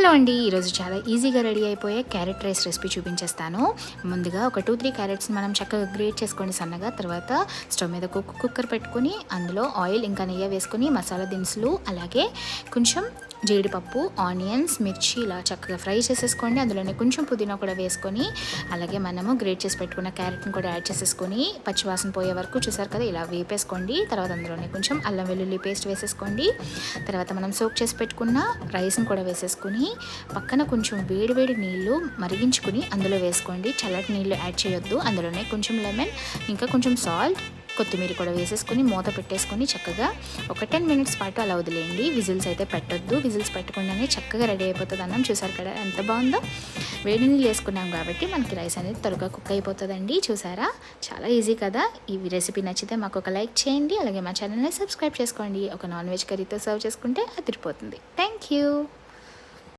Hello అండి. ఈరోజు చాలా ఈజీగా రెడీ అయిపోయే క్యారెట్ రైస్ రెసిపీ చూపించేస్తాను. ముందుగా ఒక టూ త్రీ క్యారెట్స్ మనం చక్కగా గ్రేట్ చేసుకోండి సన్నగా. తర్వాత స్టవ్ మీద కుక్ కుక్కర్ పెట్టుకొని అందులో ఆయిల్ ఇంకా నెయ్యి వేసుకొని మసాలా దినుసులు అలాగే కొంచెం జీడిపప్పు ఆనియన్స్ మిర్చి ఇలా చక్కగా ఫ్రై చేసేసుకోండి. అందులోనే కొంచెం పుదీనా కూడా వేసుకొని అలాగే మనము గ్రేట్ చేసి పెట్టుకున్న క్యారెట్ని కూడా యాడ్ చేసేసుకొని పచ్చివాసన పోయే వరకు చూసారు కదా ఇలా వేపేసుకోండి. తర్వాత అందులోనే కొంచెం అల్లం వెల్లుల్లి పేస్ట్ వేసేసుకోండి. తర్వాత మనం సోక్ చేసి పెట్టుకున్న రైస్ని కూడా వేసేసుకుని పక్కన కొంచెం వేడి వేడి నీళ్ళు మరిగించుకుని అందులో వేసుకోండి. చల్లటి నీళ్ళు యాడ్ చేయొద్దు. అందులోనే కొంచెం లెమన్ ఇంకా కొంచెం సాల్ట్ కొత్తిమీర కూడా వేసేసుకుని మూత పెట్టేసుకొని చక్కగా ఒక టెన్ మినిట్స్ పాటు అలా వదిలేయండి. విజిల్స్ అయితే పెట్టొద్దు. విజిల్స్ పెట్టకుండానే చక్కగా రెడీ అయిపోతుంది అన్నం. చూసారు కదా ఎంత బాగుందో? వేడి నీళ్ళు వేసుకున్నాం కాబట్టి మనకి రైస్ అనేది త్వరగా కుక్ అయిపోతుందండి. చూసారా? చాలా ఈజీ కదా. ఈ రెసిపీ నచ్చితే మాకు ఒక లైక్ చేయండి. అలాగే మా ఛానల్ని సబ్స్క్రైబ్ చేసుకోండి. ఒక నాన్ వెజ్ కర్రీతో సర్వ్ చేసుకుంటే అదిరిపోతుంది. Thank you.